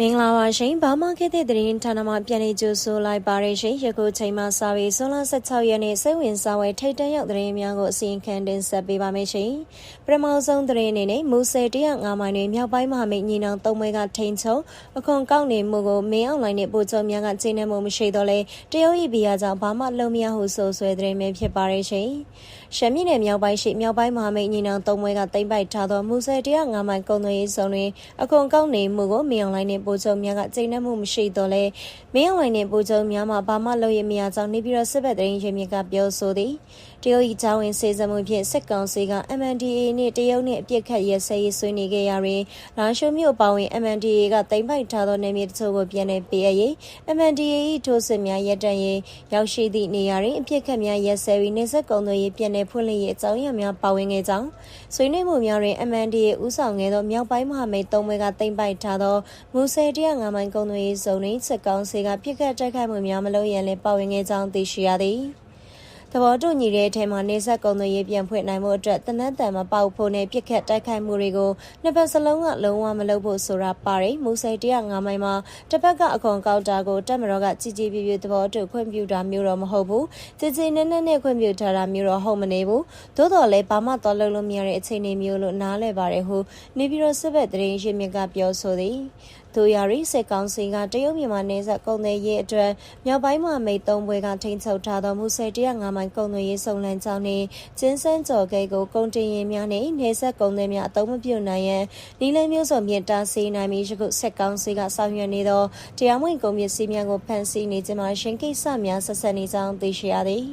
မင်္ဂလာပါရှင်ဘာမခေတ်တဲ့သတင်းဌာနမှပြန်လည်ကြိုဆိုလိုက်ပါရရှင်ယခုချိန်မှစာပေဇွန်လ16ရက်နေ့စိတ်ဝင်စားဝဲထိတ်တန့်ရောက်သတင်းများကိုအစီအခံတင်ဆက်ပေးပါမယ်ရှင်ပထမဆုံးသတင်းအနေနဲ့မူဆယ်105မိုင်တွင်မြောက်ပိုင်းမဟာမိတ်ညီနောင်သုံးမွဲကထိန်ချုံအခွန်ကောက်နေမှုကိုမင်းအောင်လိုင်းနဲ့ပို့ချုံများကကျင်းနေမှုမရှိတော့လဲတရုတ်ဤဘီယာကြောင့်ဘာမှလုံမရဟုဆိုဆွဲသတင်းပဲဖြစ်ပါရရှင် ရှမ်းပြည်နယ်မြောက်ပိုင်းရှိမြောက်ပိုင်းမဟာမိတ်ညီနောင်သုံးမွဲကတိမ့်ပိုက်ထားသောမူဆယ်105မိုင်ကုန်းသွေးဆောင်တွင်အခွန်ကောက်နေမှုကိုမင်းအောင်လိုင်းနဲ့ပို့ချုံများကကျိန်းနှံ့မှုမရှိတော့လဲမင်းအောင်လိုင်းနဲ့ပို့ချုံများမှာဘာမှလုပ်ရမရကြောင်းနေပြည်တော်စစ်ဘက်သတင်းရင်းမြစ်ကပြောဆိုသည် တရုတ်ဤချောင်းဝင်စေစမှုဖြင့်စစ်ကောင်စီက MNDAA နှင့်တရုတ်နှင့်အပြစ်ခတ်ရဲစဲရေးဆွေးနွေးခဲ့ရာတွင်လာရှိုးမြို့ပါဝင် MNDAA ကတိမ့်ပိုက်ထားသောနေမြေတချို့ကိုပြန်လည်ပေးအပ်ရေး MNDAA ၏ထိုးစစ်များရပ်တန့်ရေးရောက်ရှိသည့်နေရာတွင်အပြစ်ခတ်များရဲစဲပြီးနေဆက်ကုံသွေးရေးပြန်လည်ဖွင့်လှစ်ရေးအကြောင်းအရာများပါဝင်ခဲ့ကြောင်းဆွေးနွေးမှုများတွင် MNDAA ဦးဆောင်ခဲ့သောမြောက်ပိုင်းမဟာမိတ်သုံးဘွဲကတိမ့်ပိုက်ထားသောမူဆယ်105မိုင်ကုံသွေးရေးဇုံတွင်စစ်ကောင်စီကပြစ်ခတ်တိုက်ခိုက်မှုများမလုပ်ရန်လည်းပါဝင်ခဲ့ကြောင်းသိရှိရသည် သဘောတူညီတဲ့အထက်မှာနေဆက်ကုံသွေးရေးပြန်ဖွင့်နိုင်မှုအတွက်တနက်တန်မပေါက်ဖို့နဲ့ပြစ်ခတ်တိုက်ခိုက်မှုတွေကိုနှစ်ဖက်စလုံးကလုံးဝမလုပ်ဖို့ဆိုတာပါတယ်မူဆယ်105မိုင်မှာတစ်ဖက်ကအခွန်ကောက်တာကိုတက်မတော်ကကြည်ကြည်ပြည့်ပြည့်သဘောတူခွင့်ပြုတာမျိုးတော့မဟုတ်ဘူးကြည်ကြည်နက်နက်နဲ့ခွင့်ပြုထားတာမျိုးတော့ဟုတ်မနေဘူးသို့တော်လည်းဘာမှတော်လို့လို့မရတဲ့အခြေအနေမျိုးလို့နားလည်ပါတယ်ဟုနေပြည်တော်စစ်ဘက်တရင်ရင်းမြစ်ကပြောဆိုသည် ဒိုယာရီစစ်ကောင်စီကတရုတ်မြန်မာနယ်စပ်ကုန်သွယ်ရေးအတွက်မြောက်ပိုင်းမှာမိတ်သုံးဘွဲကထိန်းချုပ်ထားသောမူဆယ်105မိုင်ကုန်သွယ်ရေးစုံလန်းကြောင်းနှင့်ကျင်းစန်းကျော်ဂိတ်ကိုကုန်တင်ရင်များနှင့်နယ်စပ်ကုန်သွယ်များအသုံးမပြုနိုင်ရန်နီလန်းမျိုးစုံဖြင့်တားဆီးနိုင်ပြီးယခုစစ်ကောင်စီကဆောင်ရွက်နေသောတရားမဝင်ကုန်ပစ္စည်းများကိုဖမ်းဆီးနေခြင်းမှာရှင်းကိစ္စများဆက်ဆက်နေကြောင်းသိရှိရသည်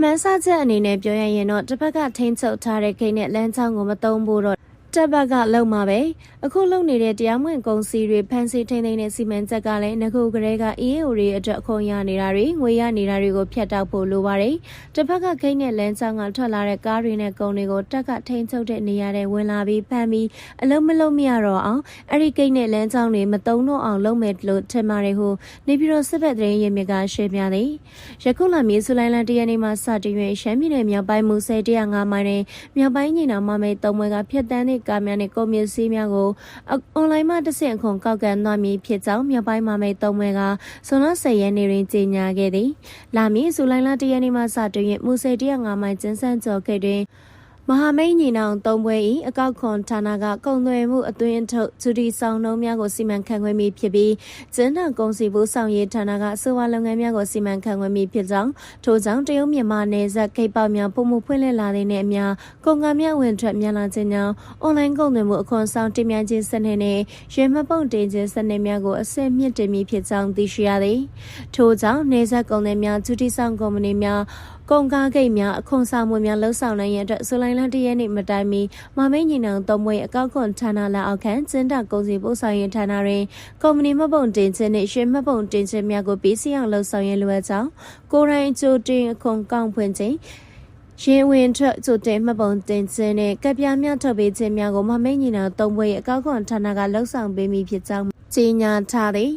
မှန်းဆချက်အနေနဲ့ပြောရရင်တော့တစ်ဖက်ကထိန်းချုပ်ထားတဲ့ဂိတ်နဲ့လမ်းကြောင်းကိုမသုံးဖို့တော့ တက်ဘက်ကလုံမှာပဲအခုလုံနေတဲ့တရားမဝင်ကုန်စည်တွေဖန်ဆီးထိန်းသိမ်းတဲ့စီမံချက်ကလည်းငခုကလေးက EAO တွေအတွက်အခွန်ရနေတာတွေငွေရနေတာတွေကိုဖျက်တောက်ဖို့လိုပါတယ်တစ်ဖက်ကခိတ်နဲ့လမ်းကြောင်းကထွက်လာတဲ့ကားတွေနဲ့ကုန်တွေကိုတက်ကထိန်းချုပ်တဲ့နေရာတွေဝင်လာပြီးဖမ်းပြီးအလုံးမလုံးမရတော့အောင်အဲ့ဒီကိတ်နဲ့လမ်းကြောင်းတွေမတုံတော့အောင်လုပ်မယ်လို့ထင်ပါတယ်ဟုနေပြည်တော်စစ်ဘက်သတင်းရင်းမြစ်ကရှင်းပြသည်ယခုလမြေဆူလိုင်းလန်တရနေ့မှာစတင်၍ရှမ်းပြည်နယ်မြောက်ပိုင်းမူဆယ်105မိုင်တွင်မြောက်ပိုင်းညီနောင်မမိတ်သုံးဘွဲကဖျက်တမ်းတဲ့ကားများနဲ့ကုန်ပစ္စည်းများကိုအွန်လိုင်းမှာတဆင့်ခွန်ကောက်ကန်သွားမည်ဖြစ်ကြောင်းမြောက်ပိုင်းမှာမိတ်သုံးဘွဲကဇွန်လ10ရက်နေ့တွင်ကြေညာခဲ့သည်။လာမည်ဇူလိုင်လ1ရက်နေ့မှစတင်၍မူဆယ်105မိုင်ကျင်းဆန်းကျော်ဂိတ်တွင် မဟာမိတ်ညီနောင်သုံးပွဲ၏အကောက်ခွန်ဌာနကကုံသွယ်မှုအသွင်ထုတ်ဂျူဒီဆောင်နှုံးများကိုစီမံခန့်ခွဲမိဖြစ်ပြီးကျင်းထောင်ကုန်စီဘူးဆောင်ရေးဌာနကစေဝါလုပ်ငန်းများကိုစီမံခန့်ခွဲမိဖြစ်ကြောင်းထို့ကြောင့်တရုတ်မြန်မာနယ်စပ်ဂိတ်ပေါက်များပုံမှုဖွင့်လှစ်လာတဲ့နဲ့အများကုန်ကများဝင်ထွက်များလာခြင်းကြောင့်အွန်လိုင်းကုန်သွယ်မှုအခွန်ဆောင်တင်မြခြင်းစနစ်နဲ့ရွေမပုံတင်ခြင်းစနစ်များကိုအဆင့်မြင့်တင်မိဖြစ်ကြောင်းသိရှိရသည်ထို့ကြောင့်နယ်စပ်ကုန်သည်များဂျူဒီဆောင်ကုမ္ပဏီများ ကုန်ကားဂိတ်များအခွန်ဆောင်မှုများလှုပ်ဆောင်နိုင်ရန်အတွက်ဇူလိုင်လ၁ရက်နေ့မတိုင်မီမမိတ်ညီနောင်သုံးဘွဲအကောက်ခွန်ဌာနလက်အောက်ခံကျင်းတကုန်စည်ပို့ဆောင်ရေးဌာနတွင်ကုမ္ပဏီမှတ်ပုံတင်ခြင်းနှင့်ရွှေမှတ်ပုံတင်ခြင်းများကိုပြီးစီအောင်လှုပ်ဆောင်ရန်လိုအပ်ကြောင်းကိုရိုင်းချိုတင်အခွန်ကောက်ဖွင့်ခြင်းရင်ဝင်ထွက်ကြိုတင်မှတ်ပုံတင်ခြင်းနဲ့ကပ်ပြားများထုတ်ပေးခြင်းများကိုမမိတ်ညီနောင်သုံးဘွဲအကောက်ခွန်ဌာနကလှုပ်ဆောင်ပေးမိဖြစ်ကြောင်းကြေညာထားသည်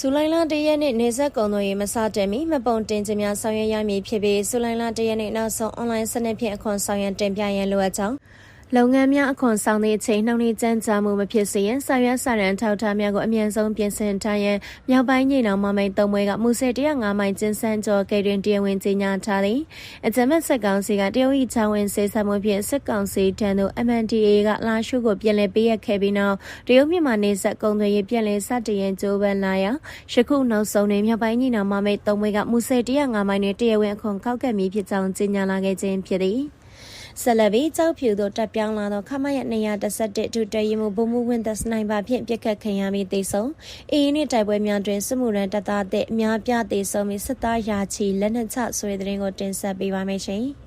ဇူလိုင်လ၁ရက်နေ့နေဆက်ကုံတို့ရေမစတင်မီမပုံတင်ခြင်းများဆောင်ရွက်ရမည်ဖြစ်ပြီးဇူလိုင်လ၁ရက်နေ့နောက်ဆုံးအွန်လိုင်းစနစ်ဖြင့်အခွန်ဆောင်ရန်တင်ပြရန်လိုအပ်ကြောင်း လုပ်ငန်းများအခွန်ဆောင်သည့်အချိန်နှောင့်နှေးကြမ်းကြာမှုမဖြစ်စေရန်စာရွက်စာတမ်းထောက်ထားများကိုအမြန်ဆုံးပြင်ဆင်ထားရန်မြောက်ပိုင်းညီနောင်မမိန်သုံးဘွဲကမူဆယ်105မိုင်ကျင်းစန်းကျော်ဂိတ်တွင်တရားဝင်ကြေညာထားသည်အကြမ်းဖက်စစ်ကောင်စီကတရုတ်၏ချောင်းဝင်စေဆမှုဖြင့်စစ်ကောင်စီထံသို့ MNDA ကလာရှုကိုပြန်လည်ပေးအပ်ခဲ့ပြီးနောက်တရုတ်မြန်မာနေဆက်ကုံသွေးရေးပြန်လည်စတင်ရန်ကြိုးပမ်းလာရာယခုနောက်ဆုံးတွင်မြောက်ပိုင်းညီနောင်မမိန်သုံးဘွဲကမူဆယ်105မိုင်တွင်တရားဝင်အခွန်ကောက်ကပ်မည်ဖြစ်ကြောင်းကြေညာလာခဲ့ခြင်းဖြစ်သည် ဆက်လက်ပြီးကြောက်ဖြူသို့တက်ပြောင်းလာသောခမရ211ဒုတရီမှုဘုံမှုဝင်သက်စနိုက်ပါဖြင့်ပြစ်ခတ်ခံရပြီးသေဆုံးအေးနှင့်တိုက်ပွဲများတွင်စစ်မှုရန်တပ်သားတဲ့အများပြသေဆုံးပြီးစစ်သားရာချီလက်နက်ချဆွေးတဲ့ရင်ကိုတင်ဆက်ပေးပါမယ်ရှင်။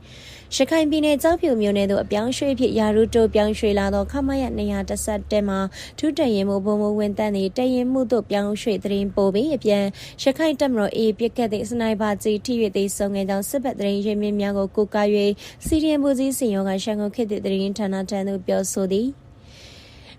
ရခိုင်ပြည်နယ်ကြောက်ဖြူမြို့နယ်သို့အပြောင်းရွှေ့ဖြစ်ရာရူတိုပြောင်းရွှေ့လာသောခမရ211တဲမှာထူးတရင်မှုဘုံဘဝင်တန်းသည့်တရင်မှုသို့ပြောင်းရွှေ့သတင်းပို့ပြီးအပြန်ရခိုင်တပ်မတော်အေးပြစ်ကတ်သည့်စနိုက်ပါကြီးထိ၍သိဆုံးခဲ့ကြောင်းစစ်ဘက်သတင်းရင်းမြစ်များကိုကိုးကား၍စီရီယံဘူကြီးစင်ရောကရှန်ကုန်ခေတ်သည့်သတင်းဌာနထံသို့ပြောဆိုသည်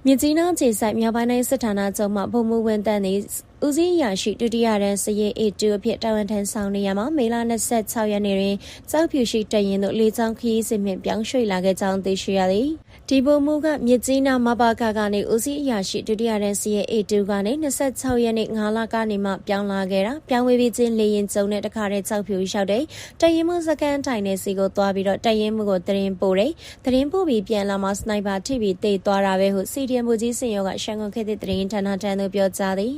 မြကြီးနားခြေဆိုင်မြောက်ပိုင်းတိုင်းစစ်ဌာနချုပ်မှဘုံမူဝင်တန်းသည့် ဦးစီးအရာရှိဒုတိယတန်းစရေး A2 အဖြစ်တာဝန်ထမ်းဆောင်နေရမှာမေလ26ရက်နေ့တွင်ကြောက်ဖြူရှိတရင်သို့လေးချောင်းခရီးစဉ်ဖြင့်ပြောင်းရွှေ့လာခဲ့ကြောင်းသိရှိရသည်ဒီပုံမူကမြစ်ကြီးနားမဘာကကနေဦးစီးအရာရှိဒုတိယတန်းစရေး A2 ကနေ26ရက်နေ့9လကနေမှပြောင်းလာခဲ့တာပြောင်းဝေးပြီးချင်းလေရင်ကျုံနဲ့တခါတည်းကြောက်ဖြူရောက်တဲ့တရင်မှုစကန်တိုင်နဲ့စီကိုသွားပြီးတော့တရင်မှုကိုတရင်ပို့တယ်တရင်ပို့ပြီးပြန်လာမှစနိုက်ပါထိပြီးတေးသွားတာပဲဟုစီဒီအမ်ဘူကြီးစင်ရောကရှန်ကုန်ခေတ်တဲ့တရင်ဌာနတန်းတို့ပြောကြားသည်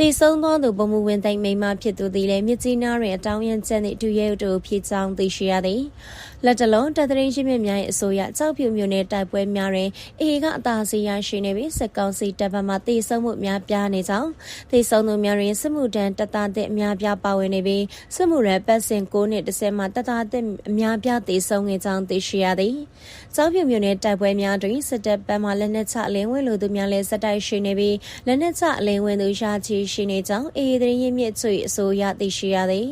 တည်ဆုံးသောသူပုံမူဝင်သိမ့်မိမဖြစ်သူသည်လည်းမြစ်ကြီးနားတွင်အတောင်းရန်ကျန်းသည့်ဒူရဲတို့ဖြစ်ကြောင်းသိရှိရသည်လက်တလုံးတသတင်းရှိမြင့်များ၏အဆိုအရကြောက်ဖြူမျိုးနဲ့တိုက်ပွဲများတွင်အေကအသာစီရရှိနေပြီးစက်ကောင်စီတပ်ဖက်မှတည်ဆုံမှုများပြားနေကြောင်းတည်ဆုံသူများတွင်စစ်မှုတန်းတသားတဲ့အများပြားပါဝင်နေပြီးစစ်မှုရပတ်စဉ်9နှစ်10မှတသားတဲ့အများပြားတည်ဆုံနေကြောင်းသိရှိရသည်ကြောက်ဖြူမျိုးနဲ့တိုက်ပွဲများတွင်စစ်တပ်ဘက်မှလက်နက်ချအလင်းဝင်လူသူများလည်းစက်တိုက်ရှိနေပြီးလက်နက်ချအလင်းဝင်သူရှာချီရှိနေကြောင်းအေသတင်းရင်းမြစ်ချွေအဆိုအရသိရှိရသည်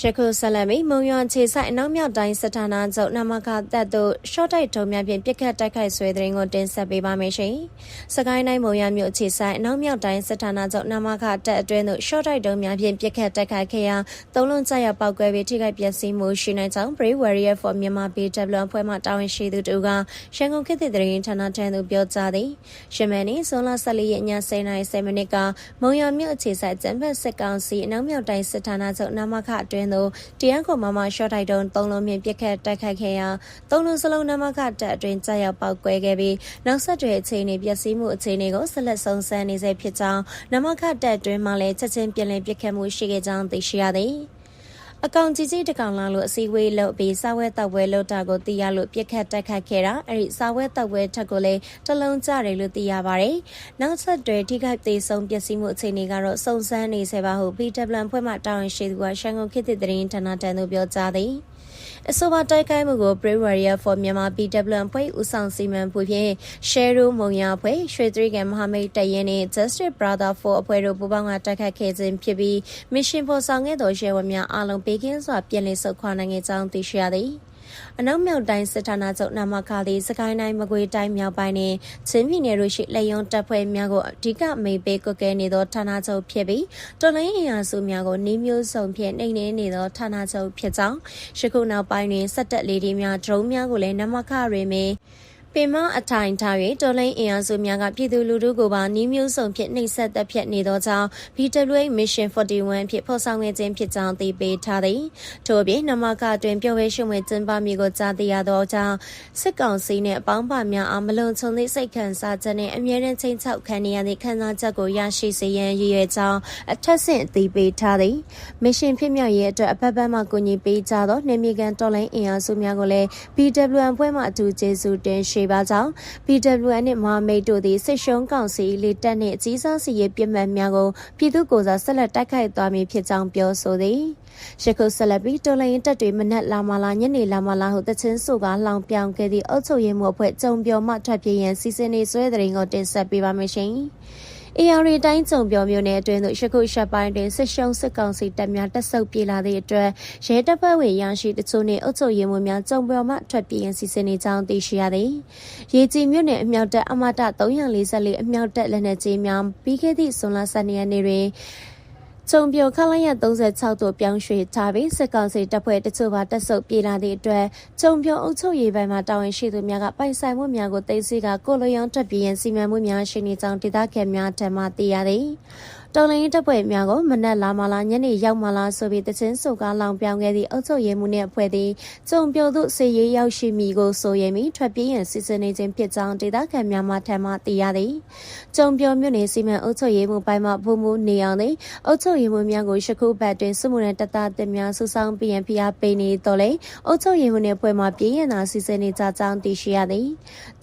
ရခုဆက်လက်ပြီးမုံရွာခြေဆိုင်အနောက်မြောက်တိုင်းစစ်ဌာနချုပ်နမခတပ်တို့ရှော့တိုက်ထုံများဖြင့်ပြစ်ခတ်တိုက်ခိုက်ဆွဲတဲ့ရင်ကိုတင်ဆက်ပေးပါမယ်ရှင်။စကိုင်းတိုင်းမုံရွာမြို့ခြေဆိုင်အနောက်မြောက်တိုင်းစစ်ဌာနချုပ်နမခတပ်အတွင်းသို့ရှော့တိုက်ထုံများဖြင့်ပြစ်ခတ်တိုက်ခိုက်ခဲ့ရာသုံးလုံးကျရောက်ပောက်ကွဲပြီးထိခိုက်ပျက်စီးမှုရှိနိုင်ကြောင်း Brave Warrior for Myanmar BW အဖွဲ့မှတာဝန်ရှိသူတို့ကရန်ကုန်ခေတ်သစ်သတင်းဌာနထံသို့ပြောကြားသည်။ရှမန်နီဇွန်လ14ရက်ည10:30မိနစ်ကမုံရွာမြို့အခြေဆိုင်ကျန်းဖက်စစ်ကောင်စီအနောက်မြောက်တိုင်းစစ်ဌာနချုပ်နမခအတွင်းသို့တရားခုံမမရှော့တိုက်တုံးသုံးလုံးမြင့်ပြစ်ခတ်တိုက်ခိုက်ခဲ့ရာသုံးလုံးစလုံးနမခတပ်အတွင်းကြာရောက်ပောက်ကွဲခဲ့ပြီးနောက်ဆက်တွဲအခြေအနေပျက်စီးမှုအခြေအနေကိုဆက်လက်ဆုံးဆန်းနေဆဲဖြစ်ကြောင်းနမခတပ်အတွင်းမှလည်းချက်ချင်းပြန်လည်ပြစ်ခတ်မှုရှိခဲ့ကြောင်းသိရှိရသည် အကောင်ကြီးကြီးတကောင်လာလို့အစည်းအဝေးလုပ်ပြီးစာဝဲတောက်ဝဲလုပ်တာကိုသိရလို့ပြက်ခတ်တက်ခတ်ခဲ့တာအဲ့ဒီစာဝဲတောက်ဝဲထက်ကိုလည်းတလုံးကြတယ်လို့သိရပါတယ်။နောက်ဆက်တွဲထိခိုက်သေးဆုံးပျက်စီးမှုအခြေအနေကတော့စုံစမ်းနေစေပါဟု PWN ဖွဲ့မှတာဝန်ရှိသူကရှန်ကုန်ခေတ်သစ်သတင်းဌာနတန်းသို့ပြောကြားသည်။ အဆိုပါတိုက်ခိုက်မှုကို Brave Warrior for Myanmar PWM ဖွဲ့ဦးဆောင်စီမံမှုဖြင့် Share မုံရဖွဲ့ရွှေသရီကန်မဟာမိတ်တရင်နှင့် Justice Brother for အဖွဲ့တို့ပူးပေါင်းကတိုက်ခိုက်ခဲ့ခြင်းဖြစ်ပြီး Mission ဖော်ဆောင်ခဲ့သောရဲဝများအားလုံးပေးကင်းစွာပြန်လည်ဆုတ်ခွာနိုင်ခဲ့ကြောင်းသိရှိရသည်။ အနောက်မြောက်တိုင်းစစ်ဌာနချုပ်နာမခါသည်စကိုင်းတိုင်းမကွေးတိုင်းမြောက်ပိုင်းနှင့်ချင်းပြည်နယ်တို့ရှိလက်ယုံတပ်ဖွဲ့များကိုအဓိကမိပေးကွက်ကဲနေသောဌာနချုပ်ဖြစ်ပြီးတော်လိုင်းအင်အားစုများကိုနှီးမျိုးစုံဖြင့်နှိမ်နင်းနေသောဌာနချုပ်ဖြစ်ကြောင်းယခုနောက်ပိုင်းတွင်စက်တက်လေးတွေများဒရုန်းများကိုလည်းနမခရေမေ ပင်မအထိုင်ထား၍တော်လိုင်းအင်အားစုများကပြည်သူလူထုကိုပါနှီးမျိုးစုံဖြင့်နှိပ်စက်တပ်ဖြတ်နေသောကြောင့် BWA Mission 41ဖြင့်ဖော်ဆောင်ခဲ့ခြင်းဖြစ်ကြောင်းသိပေးထားသည်ထို့အပြင်နမကတွင်ပြောဝဲရှုံဝဲကျင်းပမည်ကိုကြားသိရသောကြောင့်စစ်ကောင်စီနှင့်အပေါင်းပါများအားမလုံခြုံသည့်စိတ်ခံစားချက်နှင့်အမြဲတမ်းချိန်ချောက်ခံနေရသည့်ခံစားချက်ကိုရရှိစေရန်ရည်ရွယ်ကြောင်းအထက်ဆင့်သိပေးထားသည် Mission ဖြစ်မြောက်ရေးအတွက်အဖက်ဖက်မှကူညီပေးကြသောနေမြေကန်တော်လိုင်းအင်အားစုများကိုလည်း BWA ဖွဲ့မှအထူးကျေးဇူးတင်ရှိပါကြောင်း PWN နှင့်မဟာမိတ်တို့သည်စစ်ရှုံးကောင်စီလေတပ်နှင့်အကြီးစားစီရေးပြစ်မှတ်များကိုပြည်သူ့ကိုယ်စားဆက်လက်တိုက်ခိုက်သွားမည်ဖြစ်ကြောင်းပြောဆိုသည်ရခုဆက်လက်ပြီးတော်လိုင်းတပ်တွေမနက်လာမလာညနေလာမလာဟုတချင်းဆိုကလောင်ပြောင်ခဲ့သည့်အုပ်ချုပ်ရေးမှုအဖွဲ့ကြုံပြောမှထွက်ပြေးရန်စီစဉ်နေဆွဲတဲ့ရင်ကိုတင်ဆက်ပေးပါမယ်ရှင်။ AR တိုင်းကြုံပြောမျိုးနဲ့အတွင်းသို့ရှခုရှက်ပိုင်းတွင်စစ်ရှုံးစစ်ကောင်စီတပ်များတက်ဆုပ်ပြေးလာသည့်အတွက်ရဲတပ်ဖွဲ့ဝင်ရရှိတချို့နှင့်အုပ်ချုပ်ရေးမှူးများကြုံပြောမှထွက်ပြေးရန်စီစဉ်နေကြောင်းသိရှိရသည်။ရေကြီးမြို့နယ်အမြောက်တပ်အမတ344အမြောက်တပ်လက်နက်ကြီးများပြီးခဲ့သည့်ဇွန်လ12ရက်နေ့တွင် ကျုံပြိုခလိုက်ရ36တို့ပြောင်းရွှေ့ထားပြီးစစ်ကောင်စီတပ်ဖွဲ့တချို့ပါတက်ဆုပ်ပြေးလာသည့်အတွက်ကျုံပြိုအုပ်ချုပ်ရေးပိုင်းမှာတာဝန်ရှိသူများကပိုင်ဆိုင်မှုများကိုသိသိကကိုလိုရောင်းထွက်ပြေးရန်စီမံမှုများရှိနေကြောင်းဒေသခံများထံမှသိရသည်။ တော်လိုင်းတပ်ဖွဲ့များကိုမနက်လာမလာညနေရောက်မလာဆိုပြီးတချင်းစုကားလောင်ပြောင်းခဲ့သည့်အုပ်ချုပ်ရေးမှုနှင့်အဖွဲ့သည်ကျုံပြိုသို့စေရေးရောက်ရှိမိကိုဆိုရင်ပြီးထွက်ပြေးရန်စီစဉ်နေခြင်းဖြစ်ကြောင်းဒေသခံများမှထံမှသိရသည်ကျုံပြိုမြို့နယ်စီမံအုပ်ချုပ်ရေးမှုပိုင်းမှဘုံမှုနေအောင်သည်အုပ်ချုပ်ရေးမှုများကိုရှခုဘတ်တွင်စုမှုနဲ့တတသစ်များစုဆောင်ပြီးရန်ဖိအားပေးနေတော့လေအုပ်ချုပ်ရေးမှုနှင့်အဖွဲ့မှပြေးရန်သာစီစဉ်နေကြကြောင်းသိရှိရသည်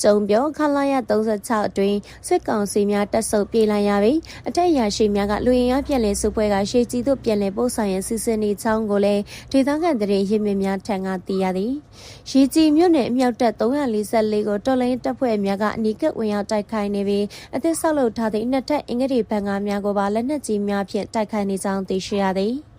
ကျုံပြိုခလာရ36အတွင်းစစ်ကောင်စီများတက်ဆုပ်ပြေးလာရပြီးအထက်ရရှိများကလူရင်အားပြန်လည်စုပွဲကရှေ့ကြီးသို့ပြန်လည်ပို့ဆောင်ရန်စီစဉ်နေကြောင်းကိုလည်းဒေသခံတရင်ရင်းမြစ်များထံကသိရသည်။ရေကြီးမြို့နယ်အမြောက်တပ်344ကိုတော်လိုင်းတပ်ဖွဲ့များကအနီးကပ်ဝင်ရောက်တိုက်ခိုက်နေပြီးအသစ်ဆောက်လုပ်ထားသည့်နှစ်ထပ်အင်္ဂလိပ်ဘန်ကားများကိုပါလက်နက်ကြီးများဖြင့်တိုက်ခိုက်နေကြောင်းသိရှိရသည်။